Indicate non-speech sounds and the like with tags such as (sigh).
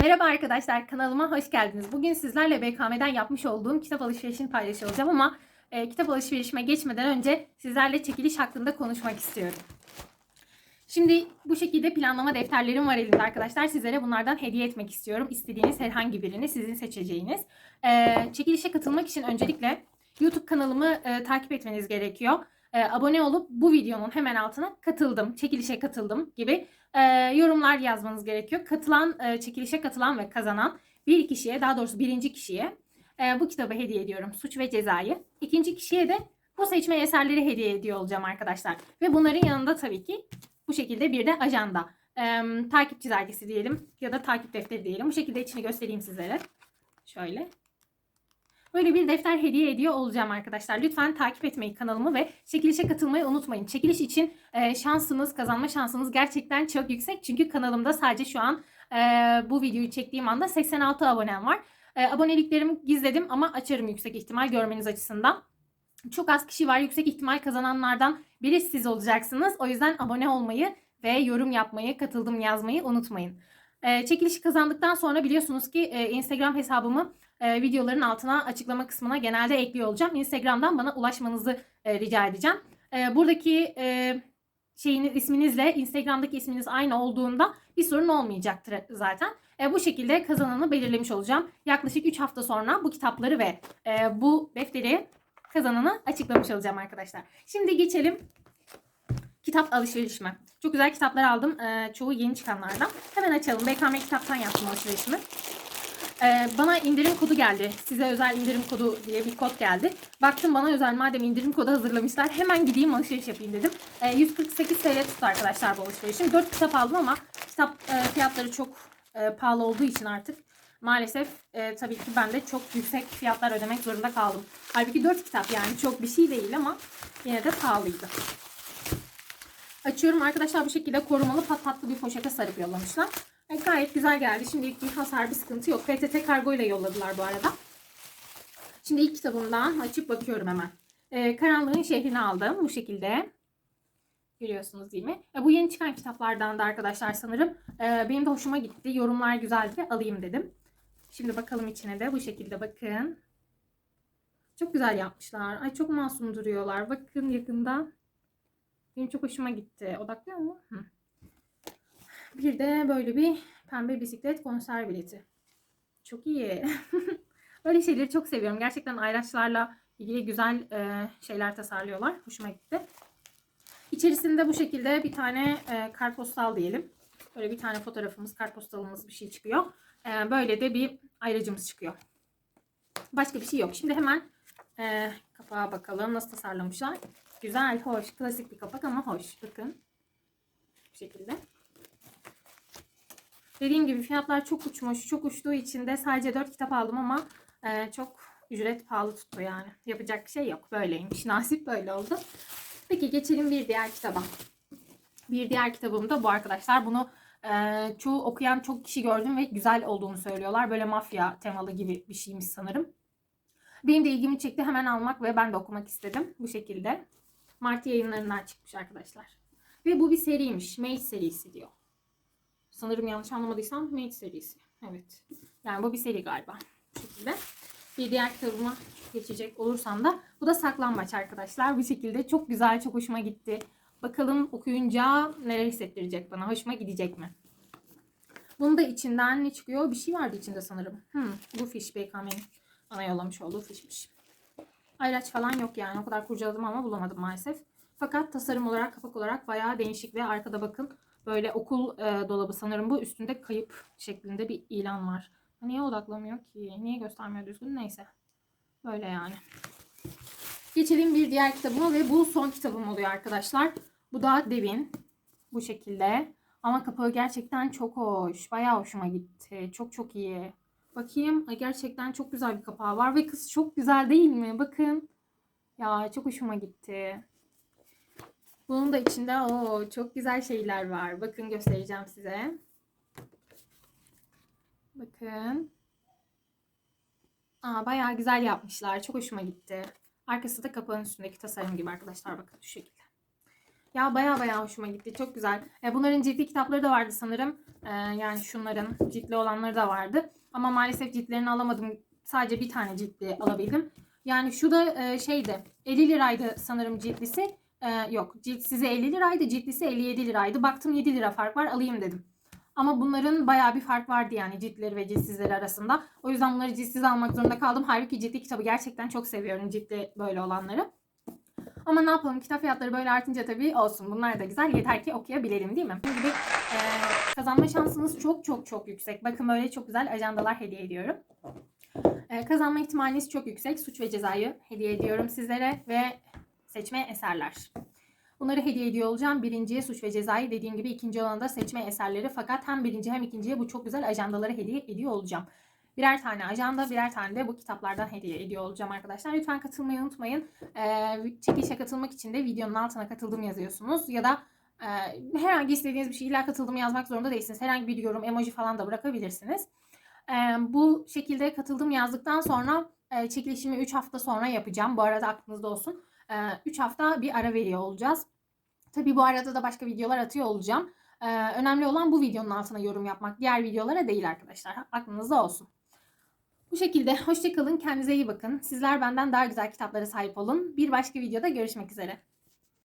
Merhaba arkadaşlar kanalıma hoş geldiniz. Bugün sizlerle BKM'den yapmış olduğum kitap alışverişini paylaşıyor olacağım ama e, kitap alışverişime geçmeden önce sizlerle çekiliş hakkında konuşmak istiyorum. Şimdi bu şekilde planlama defterlerim var elimde arkadaşlar. Sizlere bunlardan hediye etmek istiyorum. İstediğiniz herhangi birini sizin seçeceğiniz. E, çekilişe katılmak için öncelikle YouTube kanalımı e, takip etmeniz gerekiyor. E, abone olup bu videonun hemen altına katıldım, çekilişe katıldım gibi e, yorumlar yazmanız gerekiyor. Katılan, e, çekilişe katılan ve kazanan bir kişiye, daha doğrusu birinci kişiye e, bu kitabı hediye ediyorum. Suç ve Cezayı. İkinci kişiye de bu seçme eserleri hediye ediyor olacağım arkadaşlar. Ve bunların yanında tabii ki bu şekilde bir de ajanda. E, takip çizelgesi diyelim ya da takip defteri diyelim. Bu şekilde içini göstereyim sizlere. Şöyle. Böyle bir defter hediye ediyor olacağım arkadaşlar. Lütfen takip etmeyi kanalımı ve çekilişe katılmayı unutmayın. Çekiliş için e, şansınız, kazanma şansınız gerçekten çok yüksek. Çünkü kanalımda sadece şu an e, bu videoyu çektiğim anda 86 abonem var. E, aboneliklerimi gizledim ama açarım yüksek ihtimal görmeniz açısından. Çok az kişi var. Yüksek ihtimal kazananlardan biri siz olacaksınız. O yüzden abone olmayı ve yorum yapmayı, katıldım yazmayı unutmayın. E, çekilişi kazandıktan sonra biliyorsunuz ki e, Instagram hesabımı e, videoların altına açıklama kısmına genelde ekliyor olacağım. Instagram'dan bana ulaşmanızı e, rica edeceğim. E, buradaki e, şeyiniz isminizle Instagram'daki isminiz aynı olduğunda bir sorun olmayacaktır zaten. E, bu şekilde kazananı belirlemiş olacağım. Yaklaşık 3 hafta sonra bu kitapları ve e, bu defteri kazananı açıklamış olacağım arkadaşlar. Şimdi geçelim kitap alışverişime. Çok güzel kitaplar aldım. E, çoğu yeni çıkanlardan. Hemen açalım. BKM kitaptan yaptım alışverişimi. Ee, bana indirim kodu geldi. Size özel indirim kodu diye bir kod geldi. Baktım bana özel madem indirim kodu hazırlamışlar. Hemen gideyim alışveriş yapayım dedim. Ee, 148 TL tuttu arkadaşlar bu alışverişim. 4 kitap aldım ama kitap e, fiyatları çok e, pahalı olduğu için artık maalesef e, tabii ki ben de çok yüksek fiyatlar ödemek zorunda kaldım. Halbuki 4 kitap yani çok bir şey değil ama yine de pahalıydı. Açıyorum arkadaşlar bu şekilde korumalı pat patlı bir poşete sarıp yollamışlar. E, gayet güzel geldi. Şimdi ilk bir hasar bir sıkıntı yok. PTT kargo ile yolladılar bu arada. Şimdi ilk kitabımdan açıp bakıyorum hemen. E, Karanlığın şehrini aldım bu şekilde. Görüyorsunuz değil mi? E, bu yeni çıkan kitaplardan da arkadaşlar sanırım. E, benim de hoşuma gitti. Yorumlar güzeldi alayım dedim. Şimdi bakalım içine de bu şekilde bakın. Çok güzel yapmışlar. Ay çok masum duruyorlar. Bakın yakından. Benim çok hoşuma gitti. Odaklıyor mu? Hı. Bir de böyle bir pembe bisiklet konser bileti. Çok iyi. (laughs) böyle şeyleri çok seviyorum. Gerçekten ayraçlarla ilgili güzel e, şeyler tasarlıyorlar. Hoşuma gitti. İçerisinde bu şekilde bir tane e, kartpostal diyelim. Böyle bir tane fotoğrafımız, kartpostalımız bir şey çıkıyor. E, böyle de bir ayracımız çıkıyor. Başka bir şey yok. Şimdi hemen e, kapağa bakalım. Nasıl tasarlamışlar. Güzel, hoş. Klasik bir kapak ama hoş. Bakın. Bu şekilde. Dediğim gibi fiyatlar çok uçmuş. Çok uçtuğu için de sadece 4 kitap aldım ama e, çok ücret pahalı tuttu yani. Yapacak bir şey yok. Böyleymiş. (laughs) Nasip böyle oldu. Peki geçelim bir diğer kitaba. Bir diğer kitabım da bu arkadaşlar. Bunu e, çoğu okuyan çok kişi gördüm ve güzel olduğunu söylüyorlar. Böyle mafya temalı gibi bir şeymiş sanırım. Benim de ilgimi çekti. Hemen almak ve ben de okumak istedim. Bu şekilde. Mart yayınlarından çıkmış arkadaşlar. Ve bu bir seriymiş. Mage serisi diyor. Sanırım yanlış anlamadıysam Mage serisi. Evet. Yani bu bir seri galiba. Bu şekilde. Bir diğer kitabıma geçecek olursam da bu da saklambaç arkadaşlar. Bu şekilde çok güzel, çok hoşuma gitti. Bakalım okuyunca neler hissettirecek bana. Hoşuma gidecek mi? Bunun da içinden ne çıkıyor? Bir şey vardı içinde sanırım. Hmm, bu fiş BKM'nin bana yollamış olduğu fişmiş. Ayraç falan yok yani. O kadar kurcaladım ama bulamadım maalesef. Fakat tasarım olarak, kapak olarak bayağı değişik ve arkada bakın böyle okul e, dolabı sanırım bu. Üstünde kayıp şeklinde bir ilan var. Niye odaklamıyor ki? Niye göstermiyor düzgün? Neyse. Böyle yani. Geçelim bir diğer kitabıma ve bu son kitabım oluyor arkadaşlar. Bu da Devin. Bu şekilde. Ama kapağı gerçekten çok hoş. Bayağı hoşuma gitti. Çok çok iyi. Bakayım. Ay, gerçekten çok güzel bir kapağı var ve kız çok güzel değil mi? Bakın. Ya çok hoşuma gitti. Bunun da içinde o çok güzel şeyler var. Bakın göstereceğim size. Bakın. Aa, bayağı güzel yapmışlar. Çok hoşuma gitti. Arkası da kapağın üstündeki tasarım gibi arkadaşlar. Bakın şu şekilde. Ya baya baya hoşuma gitti. Çok güzel. E, bunların ciltli kitapları da vardı sanırım. E, yani şunların ciltli olanları da vardı. Ama maalesef ciltlerini alamadım. Sadece bir tane ciltli alabildim. Yani şu da e, şeydi. 50 liraydı sanırım ciltlisi. E, yok ciltsizi 50 liraydı. Ciltlisi 57 liraydı. Baktım 7 lira fark var alayım dedim. Ama bunların bayağı bir fark vardı yani ciltleri ve ciltsizleri arasında. O yüzden bunları ciltsiz almak zorunda kaldım. Halbuki ciltli kitabı gerçekten çok seviyorum ciltli böyle olanları. Ama ne yapalım kitap fiyatları böyle artınca tabii olsun. Bunlar da güzel. Yeter ki okuyabilelim değil mi? Bunun gibi e, kazanma şansınız çok çok çok yüksek. Bakın böyle çok güzel ajandalar hediye ediyorum. E, kazanma ihtimaliniz çok yüksek. Suç ve cezayı hediye ediyorum sizlere ve seçme eserler. Bunları hediye ediyor olacağım. Birinciye suç ve cezayı dediğim gibi ikinci olana da seçme eserleri. Fakat hem birinci hem ikinciye bu çok güzel ajandaları hediye ediyor olacağım. Birer tane ajanda, birer tane de bu kitaplardan hediye ediyor olacağım arkadaşlar. Lütfen katılmayı unutmayın. Ee, çekilişe katılmak için de videonun altına katıldım yazıyorsunuz. Ya da e, herhangi istediğiniz bir şey illa katıldım yazmak zorunda değilsiniz. Herhangi bir yorum, emoji falan da bırakabilirsiniz. Ee, bu şekilde katıldım yazdıktan sonra e, çekilişimi 3 hafta sonra yapacağım. Bu arada aklınızda olsun. 3 hafta bir ara veriyor olacağız. Tabii bu arada da başka videolar atıyor olacağım. Önemli olan bu videonun altına yorum yapmak. Diğer videolara değil arkadaşlar. Aklınızda olsun. Bu şekilde hoşçakalın. Kendinize iyi bakın. Sizler benden daha güzel kitaplara sahip olun. Bir başka videoda görüşmek üzere.